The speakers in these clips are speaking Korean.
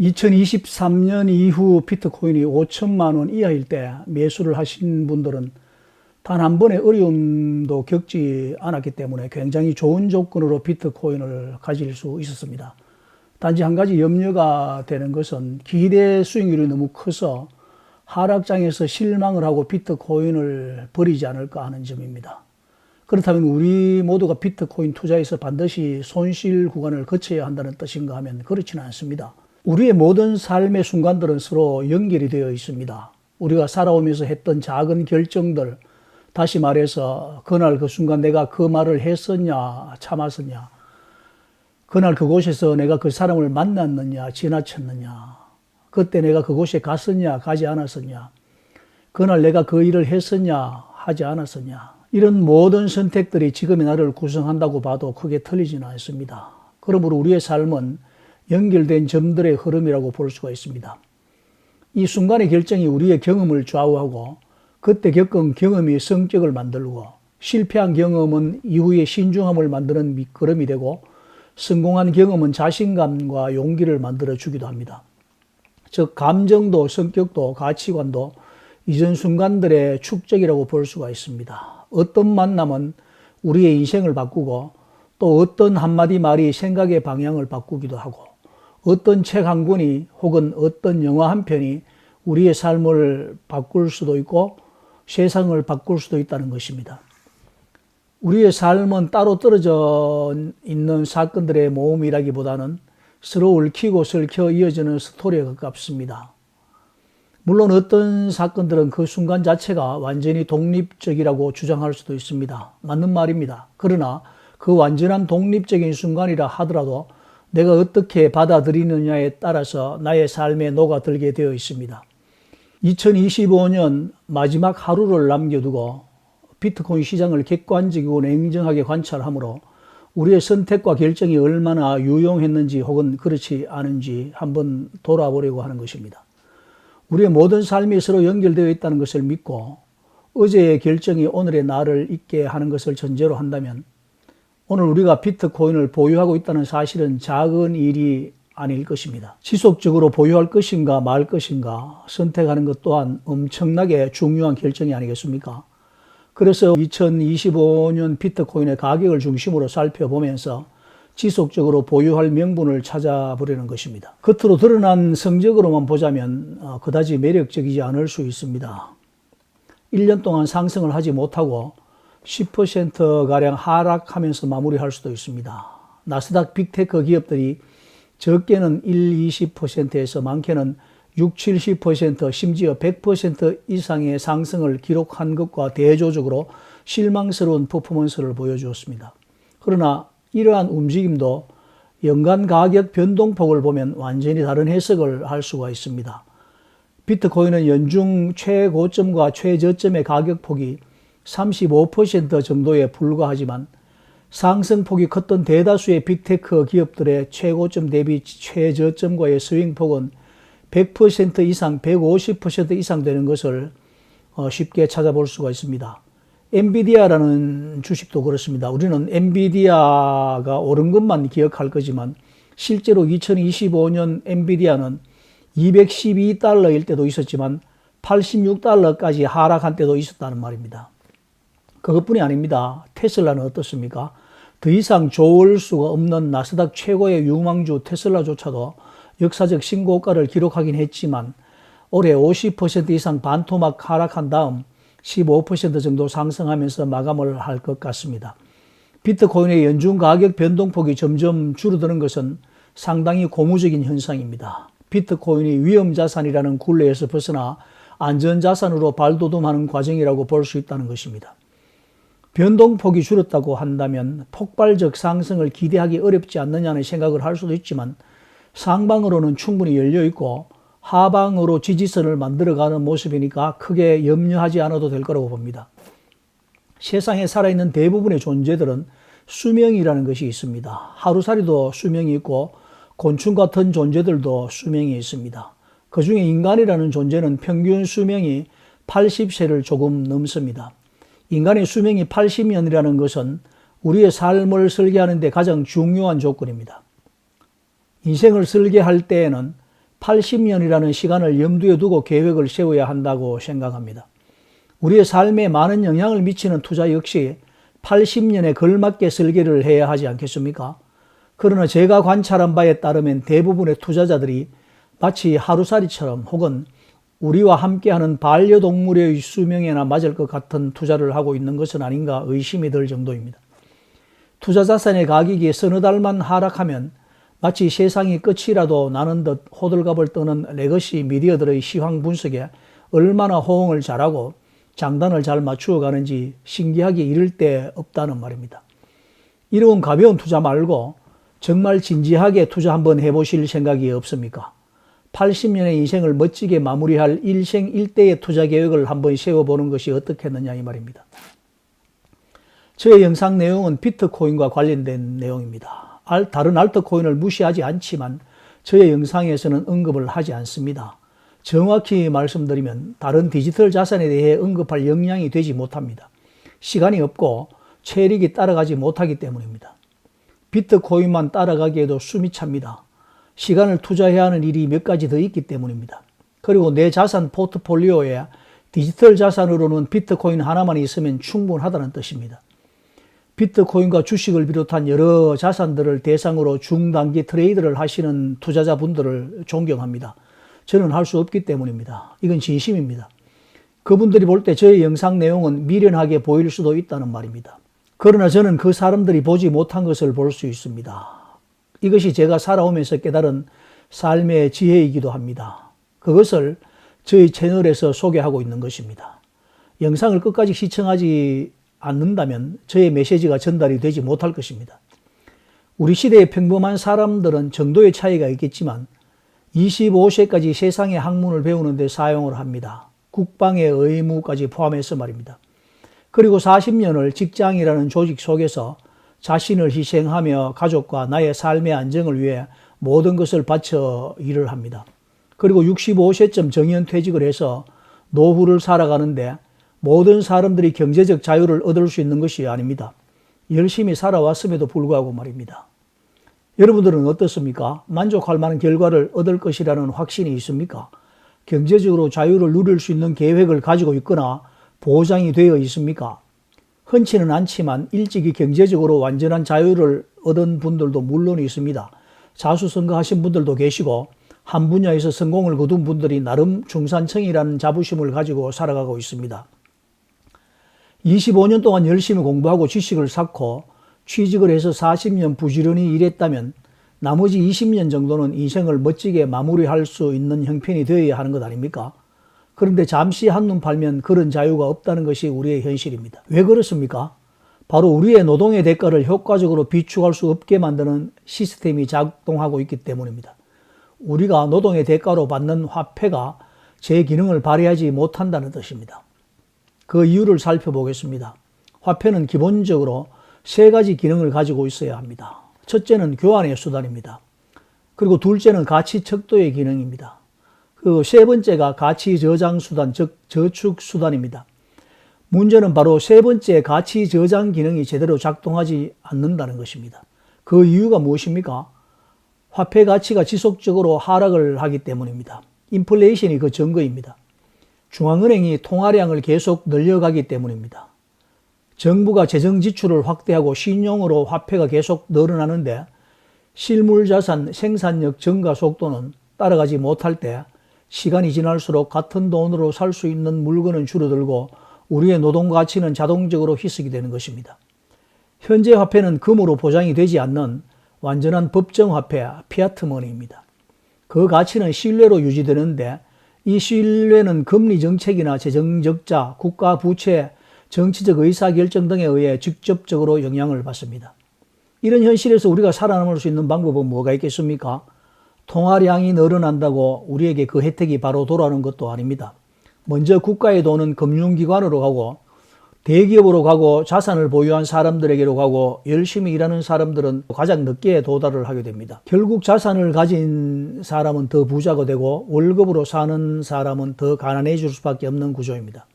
2023년 이후 비트코인이 5천만 원 이하일 때 매수를 하신 분들은 단 한 번의 어려움도 겪지 않았기 때문에 굉장히 좋은 조건으로 비트코인을 가질 수 있었습니다. 단지 한 가지 염려가 되는 것은 기대 수익률이 너무 커서 하락장에서 실망을 하고 비트코인을 버리지 않을까 하는 점입니다. 그렇다면 우리 모두가 비트코인 투자에서 반드시 손실 구간을 거쳐야 한다는 뜻인가 하면 그렇지는 않습니다. 우리의 모든 삶의 순간들은 서로 연결이 되어 있습니다. 우리가 살아오면서 했던 작은 결정들, 다시 말해서 그날 그 순간 내가 그 말을 했었냐, 참았었냐, 그날 그곳에서 내가 그 사람을 만났느냐, 지나쳤느냐, 그때 내가 그곳에 갔었냐, 가지 않았었냐, 그날 내가 그 일을 했었냐, 하지 않았었냐, 이런 모든 선택들이 지금의 나를 구성한다고 봐도 크게 틀리지는 않습니다. 그러므로 우리의 삶은 연결된 점들의 흐름이라고 볼 수가 있습니다. 이 순간의 결정이 우리의 경험을 좌우하고 그때 겪은 경험이 성격을 만들고 실패한 경험은 이후의 신중함을 만드는 밑거름이 되고 성공한 경험은 자신감과 용기를 만들어 주기도 합니다. 즉 감정도 성격도 가치관도 이전 순간들의 축적이라고 볼 수가 있습니다. 어떤 만남은 우리의 인생을 바꾸고 또 어떤 한마디 말이 생각의 방향을 바꾸기도 하고 어떤 책 한 권이 혹은 어떤 영화 한 편이 우리의 삶을 바꿀 수도 있고 세상을 바꿀 수도 있다는 것입니다. 우리의 삶은 따로 떨어져 있는 사건들의 모음이라기보다는 서로 얽히고 설켜 이어지는 스토리에 가깝습니다. 물론 어떤 사건들은 그 순간 자체가 완전히 독립적이라고 주장할 수도 있습니다. 맞는 말입니다. 그러나 그 완전한 독립적인 순간이라 하더라도 내가 어떻게 받아들이느냐에 따라서 나의 삶에 녹아들게 되어 있습니다. 2025년 마지막 하루를 남겨두고 비트코인 시장을 객관적이고 냉정하게 관찰하므로 우리의 선택과 결정이 얼마나 유용했는지 혹은 그렇지 않은지 한번 돌아보려고 하는 것입니다. 우리의 모든 삶이 서로 연결되어 있다는 것을 믿고 어제의 결정이 오늘의 나를 있게 하는 것을 전제로 한다면 오늘 우리가 비트코인을 보유하고 있다는 사실은 작은 일이 아닐 것입니다. 지속적으로 보유할 것인가 말 것인가 선택하는 것 또한 엄청나게 중요한 결정이 아니겠습니까? 그래서 2025년 비트코인의 가격을 중심으로 살펴보면서 지속적으로 보유할 명분을 찾아보려는 것입니다. 겉으로 드러난 성적으로만 보자면 어, 그다지 매력적이지 않을 수 있습니다. 1년 동안 상승을 하지 못하고 10%가량 하락하면서 마무리할 수도 있습니다. 나스닥 빅테크 기업들이 적게는 1, 20%에서 많게는 6, 70% 심지어 100% 이상의 상승을 기록한 것과 대조적으로 실망스러운 퍼포먼스를 보여주었습니다. 그러나 이러한 움직임도 연간 가격 변동폭을 보면 완전히 다른 해석을 할 수가 있습니다. 비트코인은 연중 최고점과 최저점의 가격폭이 35% 정도에 불과하지만 상승폭이 컸던 대다수의 빅테크 기업들의 최고점 대비 최저점과의 스윙폭은 100% 이상, 150% 이상 되는 것을 어, 쉽게 찾아볼 수가 있습니다. 엔비디아라는 주식도 그렇습니다. 우리는 엔비디아가 오른 것만 기억할 거지만 실제로 2025년 엔비디아는 212달러일 때도 있었지만 86달러까지 하락한 때도 있었다는 말입니다. 그것뿐이 아닙니다. 테슬라는 어떻습니까? 더 이상 좋을 수가 없는 나스닥 최고의 유망주 테슬라조차도 역사적 신고가를 기록하긴 했지만 올해 50% 이상 반토막 하락한 다음 15% 정도 상승하면서 마감을 할 것 같습니다. 비트코인의 연중 가격 변동폭이 점점 줄어드는 것은 상당히 고무적인 현상입니다. 비트코인이 위험자산이라는 굴레에서 벗어나 안전자산으로 발돋움하는 과정이라고 볼 수 있다는 것입니다. 변동폭이 줄었다고 한다면 폭발적 상승을 기대하기 어렵지 않느냐는 생각을 할 수도 있지만 상방으로는 충분히 열려 있고 하방으로 지지선을 만들어가는 모습이니까 크게 염려하지 않아도 될 거라고 봅니다. 세상에 살아있는 대부분의 존재들은 수명이라는 것이 있습니다. 하루살이도 수명이 있고 곤충 같은 존재들도 수명이 있습니다. 그 중에 인간이라는 존재는 평균 수명이 80세를 조금 넘습니다. 인간의 수명이 80년이라는 것은 우리의 삶을 설계하는 데 가장 중요한 조건입니다. 인생을 설계할 때에는 80년이라는 시간을 염두에 두고 계획을 세워야 한다고 생각합니다. 우리의 삶에 많은 영향을 미치는 투자 역시 80년에 걸맞게 설계를 해야 하지 않겠습니까? 그러나 제가 관찰한 바에 따르면 대부분의 투자자들이 마치 하루살이처럼 혹은 우리와 함께하는 반려동물의 수명에나 맞을 것 같은 투자를 하고 있는 것은 아닌가 의심이 들 정도입니다. 투자 자산의 가격이 서너 달만 하락하면 마치 세상이 끝이라도 나는 듯 호들갑을 떠는 레거시 미디어들의 시황 분석에 얼마나 호응을 잘하고 장단을 잘 맞추어 가는지 신기하게 이를 데 없다는 말입니다. 이런 가벼운 투자 말고 정말 진지하게 투자 한번 해보실 생각이 없습니까? 80년의 인생을 멋지게 마무리할 일생 일대의 투자 계획을 한번 세워보는 것이 어떻겠느냐 이 말입니다. 저의 영상 내용은 비트코인과 관련된 내용입니다. 다른 알트코인을 무시하지 않지만 저의 영상에서는 언급을 하지 않습니다. 정확히 말씀드리면 다른 디지털 자산에 대해 언급할 역량이 되지 못합니다. 시간이 없고 체력이 따라가지 못하기 때문입니다. 비트코인만 따라가기에도 숨이 찹니다. 시간을 투자해야 하는 일이 몇 가지 더 있기 때문입니다. 그리고 내 자산 포트폴리오에 디지털 자산으로는 비트코인 하나만 있으면 충분하다는 뜻입니다. 비트코인과 주식을 비롯한 여러 자산들을 대상으로 중단기 트레이드를 하시는 투자자분들을 존경합니다. 저는 할 수 없기 때문입니다. 이건 진심입니다. 그분들이 볼 때 저의 영상 내용은 미련하게 보일 수도 있다는 말입니다. 그러나 저는 그 사람들이 보지 못한 것을 볼 수 있습니다. 이것이 제가 살아오면서 깨달은 삶의 지혜이기도 합니다. 그것을 저희 채널에서 소개하고 있는 것입니다. 영상을 끝까지 시청하지 않는다면 저의 메시지가 전달이 되지 못할 것입니다. 우리 시대의 평범한 사람들은 정도의 차이가 있겠지만 25세까지 세상의 학문을 배우는데 사용을 합니다. 국방의 의무까지 포함해서 말입니다. 그리고 40년을 직장이라는 조직 속에서 자신을 희생하며 가족과 나의 삶의 안정을 위해 모든 것을 바쳐 일을 합니다. 그리고 65세쯤 정년 퇴직을 해서 노후를 살아가는데 모든 사람들이 경제적 자유를 얻을 수 있는 것이 아닙니다. 열심히 살아왔음에도 불구하고 말입니다. 여러분들은 어떻습니까? 만족할 만한 결과를 얻을 것이라는 확신이 있습니까? 경제적으로 자유를 누릴 수 있는 계획을 가지고 있거나 보장이 되어 있습니까? 흔치는 않지만 일찍이 경제적으로 완전한 자유를 얻은 분들도 물론 있습니다. 자수성가하신 분들도 계시고 한 분야에서 성공을 거둔 분들이 나름 중산층이라는 자부심을 가지고 살아가고 있습니다. 25년 동안 열심히 공부하고 지식을 쌓고 취직을 해서 40년 부지런히 일했다면 나머지 20년 정도는 인생을 멋지게 마무리할 수 있는 형편이 되어야 하는 것 아닙니까? 그런데 잠시 한눈 팔면 그런 자유가 없다는 것이 우리의 현실입니다. 왜 그렇습니까? 바로 우리의 노동의 대가를 효과적으로 비축할 수 없게 만드는 시스템이 작동하고 있기 때문입니다. 우리가 노동의 대가로 받는 화폐가 제 기능을 발휘하지 못한다는 뜻입니다. 그 이유를 살펴보겠습니다. 화폐는 기본적으로 세 가지 기능을 가지고 있어야 합니다. 첫째는 교환의 수단입니다. 그리고 둘째는 가치 척도의 기능입니다. 그 세 번째가 가치 저장 수단, 즉 저축 수단입니다. 문제는 바로 세 번째 가치 저장 기능이 제대로 작동하지 않는다는 것입니다. 그 이유가 무엇입니까? 화폐 가치가 지속적으로 하락을 하기 때문입니다. 인플레이션이 그 증거입니다. 중앙은행이 통화량을 계속 늘려가기 때문입니다. 정부가 재정 지출을 확대하고 신용으로 화폐가 계속 늘어나는데 실물 자산 생산력 증가 속도는 따라가지 못할 때 시간이 지날수록 같은 돈으로 살 수 있는 물건은 줄어들고 우리의 노동 가치는 자동적으로 희석이 되는 것입니다. 현재 화폐는 금으로 보장이 되지 않는 완전한 법정 화폐, 피아트 머니입니다. 그 가치는 신뢰로 유지되는데 이 신뢰는 금리 정책이나 재정 적자, 국가 부채, 정치적 의사 결정 등에 의해 직접적으로 영향을 받습니다. 이런 현실에서 우리가 살아남을 수 있는 방법은 뭐가 있겠습니까? 통화량이 늘어난다고 우리에게 그 혜택이 바로 돌아오는 것도 아닙니다. 먼저 국가의 돈은 금융기관으로 가고 대기업으로 가고 자산을 보유한 사람들에게로 가고 열심히 일하는 사람들은 가장 늦게 도달을 하게 됩니다. 결국 자산을 가진 사람은 더 부자가 되고 월급으로 사는 사람은 더 가난해질 수밖에 없는 구조입니다.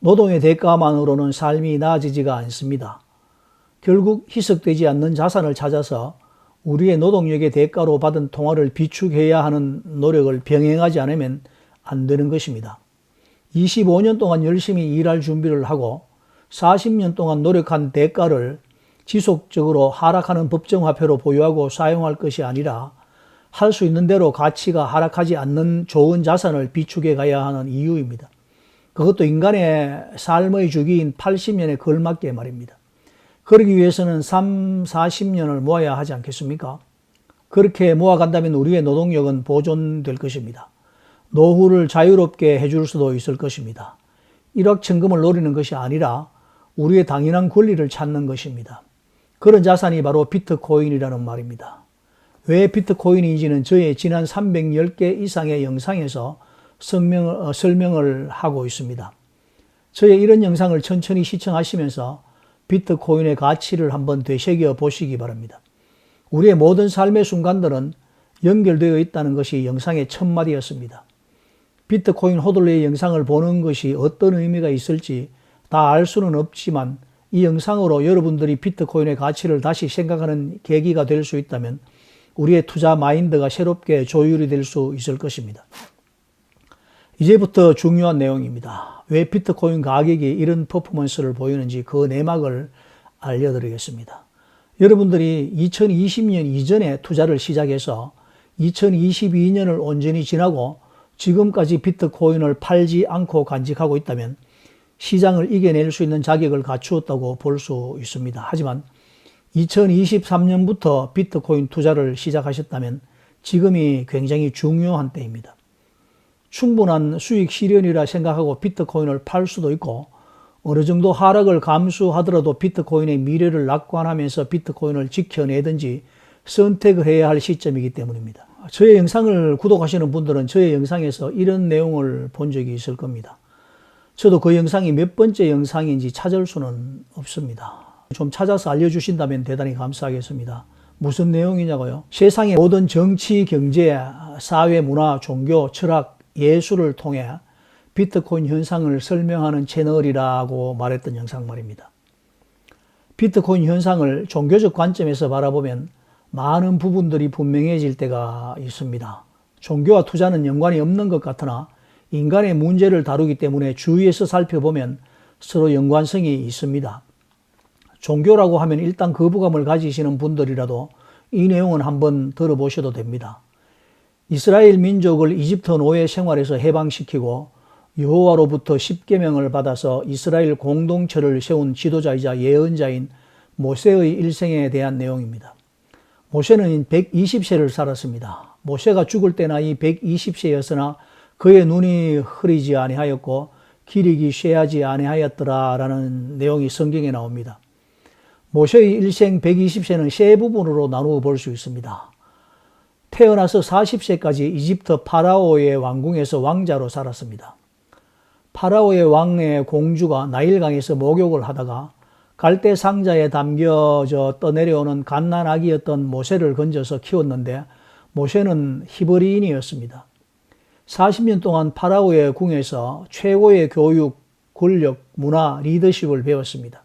노동의 대가만으로는 삶이 나아지지가 않습니다. 결국 희석되지 않는 자산을 찾아서 우리의 노동력의 대가로 받은 통화를 비축해야 하는 노력을 병행하지 않으면 안 되는 것입니다. 25년 동안 열심히 일할 준비를 하고 40년 동안 노력한 대가를 지속적으로 하락하는 법정화폐로 보유하고 사용할 것이 아니라 할 수 있는 대로 가치가 하락하지 않는 좋은 자산을 비축해 가야 하는 이유입니다. 그것도 인간의 삶의 주기인 80년에 걸맞게 말입니다. 그러기 위해서는 3, 40년을 모아야 하지 않겠습니까? 그렇게 모아간다면 우리의 노동력은 보존될 것입니다. 노후를 자유롭게 해줄 수도 있을 것입니다. 일확천금을 노리는 것이 아니라 우리의 당연한 권리를 찾는 것입니다. 그런 자산이 바로 비트코인이라는 말입니다. 왜 비트코인인지는 저의 지난 310개 이상의 영상에서 설명을, 어, 설명을 하고 있습니다. 저의 이런 영상을 천천히 시청하시면서 비트코인의 가치를 한번 되새겨 보시기 바랍니다. 우리의 모든 삶의 순간들은 연결되어 있다는 것이 영상의 첫 마디였습니다. 비트코인 호들레의 영상을 보는 것이 어떤 의미가 있을지 다 알 수는 없지만 이 영상으로 여러분들이 비트코인의 가치를 다시 생각하는 계기가 될 수 있다면 우리의 투자 마인드가 새롭게 조율이 될 수 있을 것입니다. 이제부터 중요한 내용입니다. 왜 비트코인 가격이 이런 퍼포먼스를 보이는지 그 내막을 알려드리겠습니다. 여러분들이 2020년 이전에 투자를 시작해서 2022년을 온전히 지나고 지금까지 비트코인을 팔지 않고 간직하고 있다면 시장을 이겨낼 수 있는 자격을 갖추었다고 볼 수 있습니다. 하지만 2023년부터 비트코인 투자를 시작하셨다면 지금이 굉장히 중요한 때입니다. 충분한 수익 실현이라 생각하고 비트코인을 팔 수도 있고 어느 정도 하락을 감수하더라도 비트코인의 미래를 낙관하면서 비트코인을 지켜내든지 선택을 해야 할 시점이기 때문입니다. 저의 영상을 구독하시는 분들은 저의 영상에서 이런 내용을 본 적이 있을 겁니다. 저도 그 영상이 몇 번째 영상인지 찾을 수는 없습니다. 좀 찾아서 알려주신다면 대단히 감사하겠습니다. 무슨 내용이냐고요? 세상의 모든 정치, 경제, 사회, 문화, 종교, 철학, 예술을 통해 비트코인 현상을 설명하는 채널이라고 말했던 영상 말입니다. 비트코인 현상을 종교적 관점에서 바라보면 많은 부분들이 분명해질 때가 있습니다. 종교와 투자는 연관이 없는 것 같으나 인간의 문제를 다루기 때문에 주위에서 살펴보면 서로 연관성이 있습니다. 종교라고 하면 일단 거부감을 가지시는 분들이라도 이 내용은 한번 들어보셔도 됩니다. 이스라엘 민족을 이집트 노예 생활에서 해방시키고 여호와로부터 십계명을 받아서 이스라엘 공동체를 세운 지도자이자 예언자인 모세의 일생에 대한 내용입니다. 모세는 120세를 살았습니다. 모세가 죽을 때 나이 120세였으나 그의 눈이 흐리지 아니하였고 기력이 쇠하지 아니하였더라라는 내용이 성경에 나옵니다. 모세의 일생 120세는 세 부분으로 나누어 볼 수 있습니다. 태어나서 40세까지 이집트 파라오의 왕궁에서 왕자로 살았습니다. 파라오의 왕의 공주가 나일강에서 목욕을 하다가 갈대 상자에 담겨져 떠내려오는 갓난아기였던 모세를 건져서 키웠는데 모세는 히브리인이었습니다. 40년 동안 파라오의 궁에서 최고의 교육, 권력, 문화, 리더십을 배웠습니다.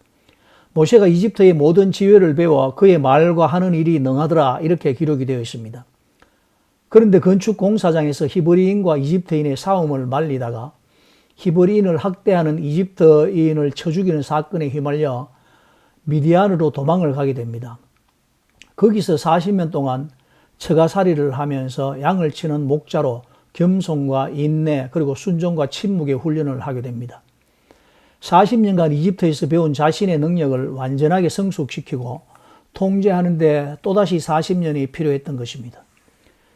모세가 이집트의 모든 지혜를 배워 그의 말과 하는 일이 능하더라 이렇게 기록이 되어 있습니다. 그런데 건축 공사장에서 히브리인과 이집트인의 싸움을 말리다가 히브리인을 학대하는 이집트인을 쳐 죽이는 사건에 휘말려 미디안으로 도망을 가게 됩니다. 거기서 40년 동안 처가살이를 하면서 양을 치는 목자로 겸손과 인내 그리고 순종과 침묵의 훈련을 하게 됩니다. 40년간 이집트에서 배운 자신의 능력을 완전하게 성숙시키고 통제하는데 또다시 40년이 필요했던 것입니다.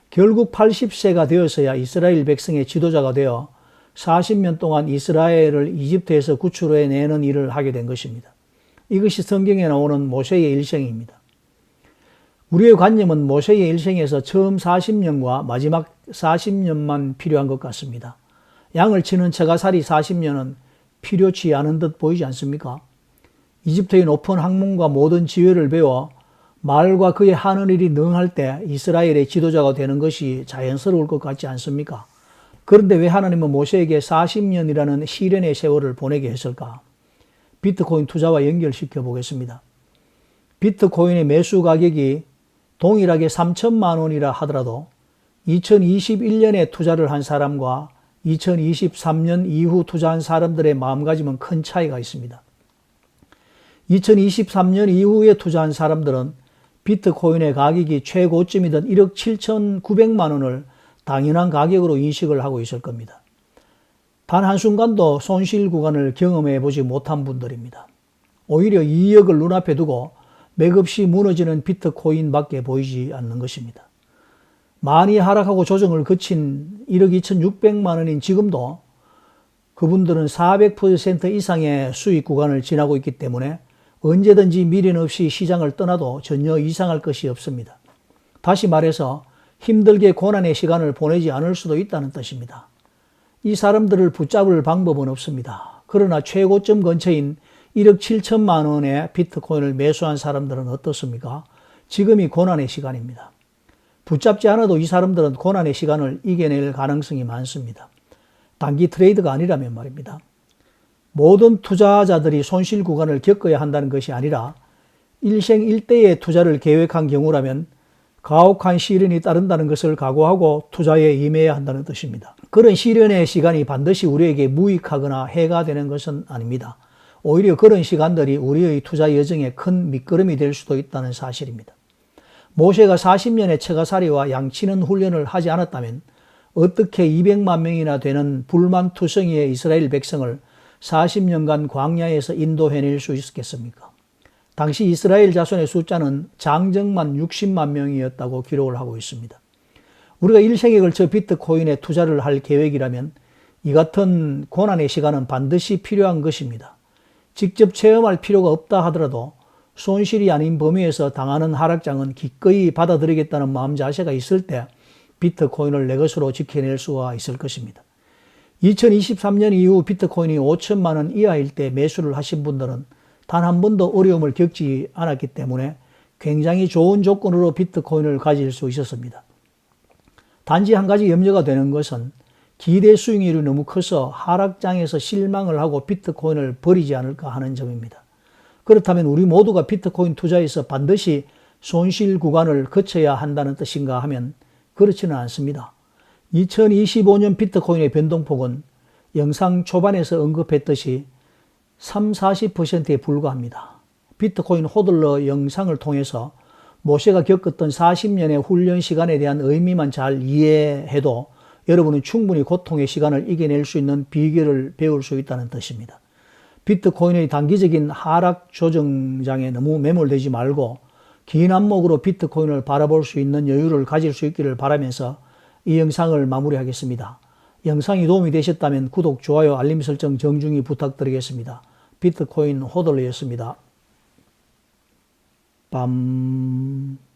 결국 80세가 되어서야 이스라엘 백성의 지도자가 되어 40년 동안 이스라엘을 이집트에서 구출해 내는 일을 하게 된 것입니다. 이것이 성경에 나오는 모세의 일생입니다. 우리의 관념은 모세의 일생에서 처음 40년과 마지막 40년만 필요한 것 같습니다. 양을 치는 처가살이 40년은 필요치 않은 듯 보이지 않습니까? 이집트의 높은 학문과 모든 지혜를 배워 말과 그의 하는 일이 능할 때 이스라엘의 지도자가 되는 것이 자연스러울 것 같지 않습니까? 그런데 왜 하나님은 모세에게 40년이라는 시련의 세월을 보내게 했을까? 비트코인 투자와 연결시켜 보겠습니다. 비트코인의 매수 가격이 동일하게 3천만 원이라 하더라도 2021년에 투자를 한 사람과 2023년 이후 투자한 사람들의 마음가짐은 큰 차이가 있습니다. 2023년 이후에 투자한 사람들은 비트코인의 가격이 최고점이던 1억 7,900만 원을 당연한 가격으로 인식을 하고 있을 겁니다. 단 한순간도 손실 구간을 경험해 보지 못한 분들입니다. 오히려 2억을 눈앞에 두고 맥없이 무너지는 비트코인밖에 보이지 않는 것입니다. 많이 하락하고 조정을 거친 1억 2,600만 원인 지금도 그분들은 400% 이상의 수익 구간을 지나고 있기 때문에 언제든지 미련 없이 시장을 떠나도 전혀 이상할 것이 없습니다. 다시 말해서 힘들게 고난의 시간을 보내지 않을 수도 있다는 뜻입니다. 이 사람들을 붙잡을 방법은 없습니다. 그러나 최고점 근처인 1억 7천만 원의 비트코인을 매수한 사람들은 어떻습니까? 지금이 고난의 시간입니다. 붙잡지 않아도 이 사람들은 고난의 시간을 이겨낼 가능성이 많습니다. 단기 트레이드가 아니라면 말입니다. 모든 투자자들이 손실 구간을 겪어야 한다는 것이 아니라 일생 일대의 투자를 계획한 경우라면 가혹한 시련이 따른다는 것을 각오하고 투자에 임해야 한다는 뜻입니다. 그런 시련의 시간이 반드시 우리에게 무익하거나 해가 되는 것은 아닙니다. 오히려 그런 시간들이 우리의 투자 여정에 큰 밑거름이 될 수도 있다는 사실입니다. 모세가 40년의 처가살이와 양치는 훈련을 하지 않았다면 어떻게 200만 명이나 되는 불만투성이의 이스라엘 백성을 40년간 광야에서 인도해낼 수 있었겠습니까? 당시 이스라엘 자손의 숫자는 장정만 60만 명이었다고 기록을 하고 있습니다. 우리가 일생에 걸쳐 비트코인에 투자를 할 계획이라면 이 같은 고난의 시간은 반드시 필요한 것입니다. 직접 체험할 필요가 없다 하더라도 손실이 아닌 범위에서 당하는 하락장은 기꺼이 받아들이겠다는 마음 자세가 있을 때 비트코인을 내 것으로 지켜낼 수가 있을 것입니다. 2023년 이후 비트코인이 5천만 원 이하일 때 매수를 하신 분들은 단 한 번도 어려움을 겪지 않았기 때문에 굉장히 좋은 조건으로 비트코인을 가질 수 있었습니다. 단지 한 가지 염려가 되는 것은 기대 수익률이 너무 커서 하락장에서 실망을 하고 비트코인을 버리지 않을까 하는 점입니다. 그렇다면 우리 모두가 비트코인 투자에서 반드시 손실 구간을 거쳐야 한다는 뜻인가 하면 그렇지는 않습니다. 2025년 비트코인의 변동폭은 영상 초반에서 언급했듯이 3, 40%에 불과합니다. 비트코인 호들러 영상을 통해서 모세가 겪었던 40년의 훈련 시간에 대한 의미만 잘 이해해도 여러분은 충분히 고통의 시간을 이겨낼 수 있는 비결을 배울 수 있다는 뜻입니다. 비트코인의 단기적인 하락 조정장에 너무 매몰되지 말고 긴 안목으로 비트코인을 바라볼 수 있는 여유를 가질 수 있기를 바라면서 이 영상을 마무리하겠습니다. 영상이 도움이 되셨다면 구독, 좋아요, 알림 설정 정중히 부탁드리겠습니다. 비트코인 호돌리였습니다. 빰.